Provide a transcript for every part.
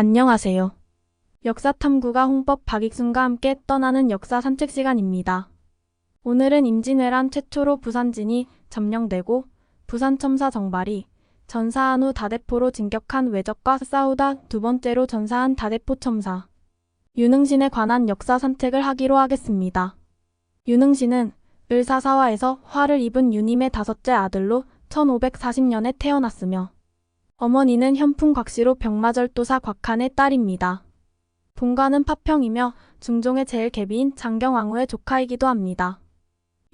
안녕하세요. 역사탐구가 홍법 박익순과 함께 떠나는 역사 산책 시간입니다. 오늘은 임진왜란 최초로 부산진이 점령되고 부산첨사 정발이 전사한 후 다대포로 진격한 외적과 싸우다 두 번째로 전사한 다대포 첨사. 유능신에 관한 역사 산책을 하기로 하겠습니다. 유능신은 을사사화에서 화를 입은 유님의 다섯째 아들로 1540년에 태어났으며 어머니는 현풍 곽씨로 병마절도사 곽한의 딸입니다. 본가는 파평이며 중종의 제일 계비인 장경왕후의 조카이기도 합니다.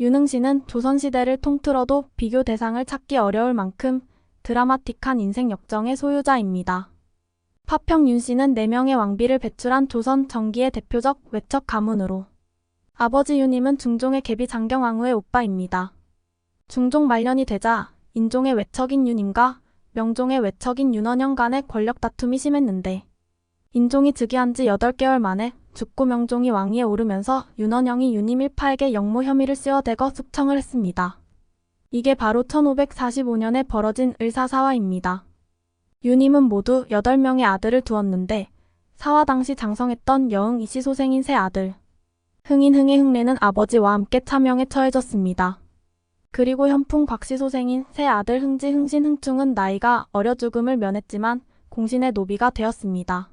유능신은 조선시대를 통틀어도 비교 대상을 찾기 어려울 만큼 드라마틱한 인생 역정의 소유자입니다. 파평 윤씨는 4명의 왕비를 배출한 조선 정기의 대표적 외척 가문으로 아버지 유님은 중종의 계비 장경왕후의 오빠입니다. 중종 말년이 되자 인종의 외척인 유님과 명종의 외척인 윤원영 간의 권력 다툼이 심했는데 인종이 즉위한 지 8개월 만에 죽고 명종이 왕위에 오르면서 윤원영이 유님 일파에게 역모 혐의를 씌워대거 숙청을 했습니다. 이게 바로 1545년에 벌어진 을사사화입니다. 유님은 모두 8명의 아들을 두었는데 사화 당시 장성했던 여흥 이씨 소생인 세 아들 흥인 흥의 흥례는 아버지와 함께 차명에 처해졌습니다. 그리고 현풍 곽씨 소생인 세 아들 흥지 흥신 흥충은 나이가 어려 죽음을 면했지만 공신의 노비가 되었습니다.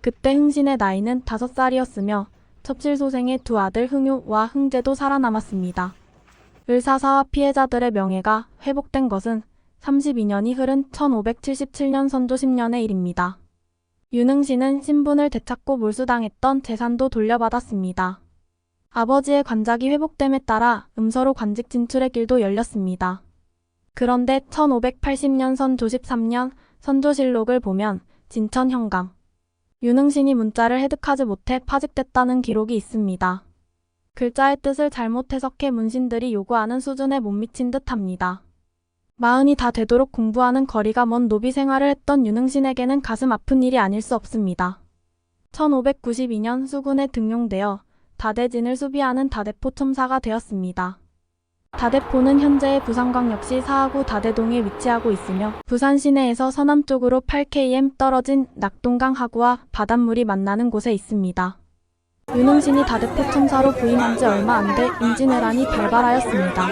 그때 흥신의 나이는 다섯 살이었으며 첩실 소생의 두 아들 흥유와 흥제도 살아남았습니다. 을사사와 피해자들의 명예가 회복된 것은 32년이 흐른 1577년 선조 10년의 일입니다. 윤흥신은 신분을 되찾고 몰수당했던 재산도 돌려받았습니다. 아버지의 관작이 회복됨에 따라 음서로 관직 진출의 길도 열렸습니다. 그런데 1580년 선조 13년 선조실록을 보면 진천 현감 윤흥신이 문자를 해득하지 못해 파직됐다는 기록이 있습니다. 글자의 뜻을 잘못 해석해 문신들이 요구하는 수준에 못 미친 듯합니다. 마흔이 다 되도록 공부하는 거리가 먼 노비 생활을 했던 윤흥신에게는 가슴 아픈 일이 아닐 수 없습니다. 1592년 수군에 등용되어 다대진을 수비하는 다대포 첨사가 되었습니다. 다대포는 현재의 부산광역시 사하구 다대동에 위치하고 있으며 부산 시내에서 서남쪽으로 8km 떨어진 낙동강 하구와 바닷물이 만나는 곳에 있습니다. 윤흥신이 다대포 첨사로 부임한 지 얼마 안 돼 임진왜란이 발발하였습니다.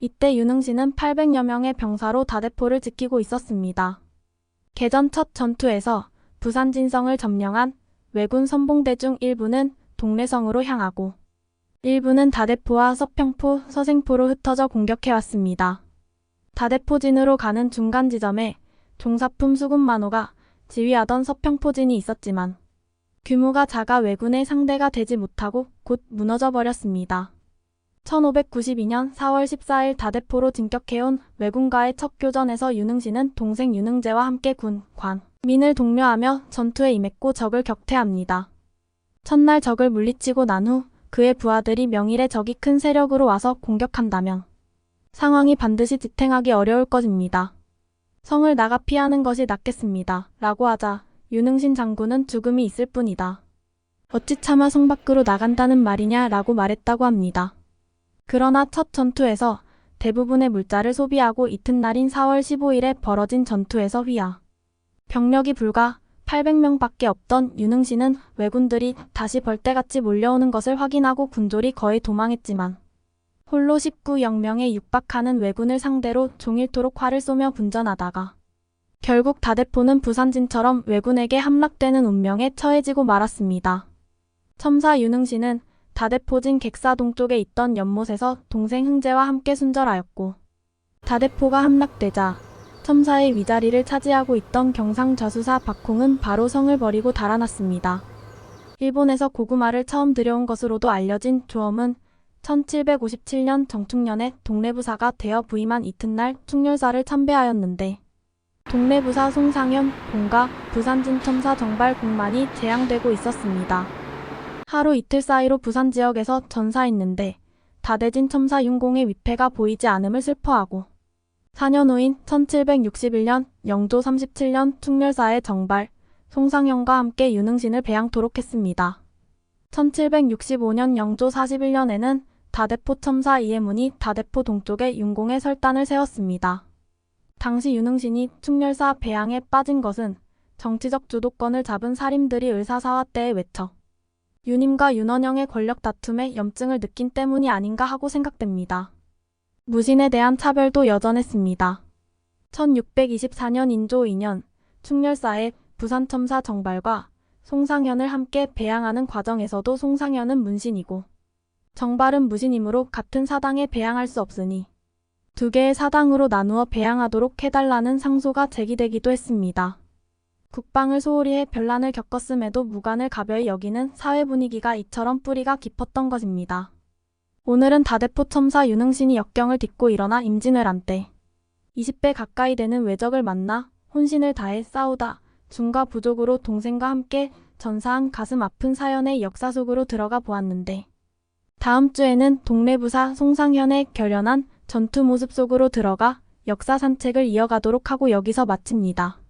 이때 윤흥신은 800여 명의 병사로 다대포를 지키고 있었습니다. 개전 첫 전투에서 부산 진성을 점령한 왜군 선봉대 중 일부는 동래성으로 향하고 일부는 다대포와 서평포, 서생포로 흩어져 공격해왔습니다. 다대포진으로 가는 중간 지점에 종사품 수군만호가 지휘하던 서평포진이 있었지만 규모가 작아 왜군의 상대가 되지 못하고 곧 무너져 버렸습니다. 1592년 4월 14일 다대포로 진격해온 왜군과의 첫 교전에서 윤흥신은 동생 윤흥제와 함께 군, 관, 민을 독려하며 전투에 임했고 적을 격퇴합니다. 첫날 적을 물리치고 난 후 그의 부하들이 명일에 적이 큰 세력으로 와서 공격한다면 상황이 반드시 지탱하기 어려울 것입니다. 성을 나가 피하는 것이 낫겠습니다. 라고 하자 윤흥신 장군은 죽음이 있을 뿐이다. 어찌 차마 성 밖으로 나간다는 말이냐 라고 말했다고 합니다. 그러나 첫 전투에서 대부분의 물자를 소비하고 이튿날인 4월 15일에 벌어진 전투에서 휘하. 병력이 불과 800명밖에 없던 윤흥신은 왜군들이 다시 벌떼같이 몰려오는 것을 확인하고 군졸이 거의 도망했지만 홀로 19영명에 육박하는 왜군을 상대로 종일토록 활을 쏘며 분전하다가 결국 다대포는 부산진처럼 왜군에게 함락되는 운명에 처해지고 말았습니다. 첨사 윤흥신은 다대포진 객사 동쪽에 있던 연못에서 동생 흥제와 함께 순절하였고 다대포가 함락되자 첨사의 위자리를 차지하고 있던 경상 저수사 박홍은 바로 성을 버리고 달아났습니다. 일본에서 고구마를 처음 들여온 것으로도 알려진 조엄은 1757년 정충년에 동래부사가 되어 부임한 이튿날 충렬사를 참배하였는데 동래부사 송상현 공가 부산진 첨사 정발 공만이 재앙되고 있었습니다. 하루 이틀 사이로 부산 지역에서 전사했는데 다대진 첨사 윤공의 위패가 보이지 않음을 슬퍼하고 4년 후인 1761년 영조 37년 충렬사의 정발, 송상현과 함께 윤흥신을 배양토록 했습니다. 1765년 영조 41년에는 다대포 첨사 이해문이 다대포 동쪽에 윤공의 설단을 세웠습니다. 당시 윤흥신이 충렬사 배양에 빠진 것은 정치적 주도권을 잡은 살인들이 을사사화 때에 외쳐 유님과 윤원영의 권력 다툼에 염증을 느낀 때문이 아닌가 하고 생각됩니다. 무신에 대한 차별도 여전했습니다. 1624년 인조 2년 충렬사의 부산첨사 정발과 송상현을 함께 배양하는 과정에서도 송상현은 문신이고 정발은 무신이므로 같은 사당에 배양할 수 없으니 두 개의 사당으로 나누어 배양하도록 해달라는 상소가 제기되기도 했습니다. 국방을 소홀히 해 변란을 겪었음에도 무관을 가벼이 여기는 사회 분위기가 이처럼 뿌리가 깊었던 것입니다. 오늘은 다대포 첨사 윤흥신이 역경을 딛고 일어나 임진왜란 때 20배 가까이 되는 외적을 만나 혼신을 다해 싸우다 중과 부족으로 동생과 함께 전사한 가슴 아픈 사연의 역사 속으로 들어가 보았는데 다음 주에는 동네 부사 송상현의 결연한 전투 모습 속으로 들어가 역사 산책을 이어가도록 하고 여기서 마칩니다.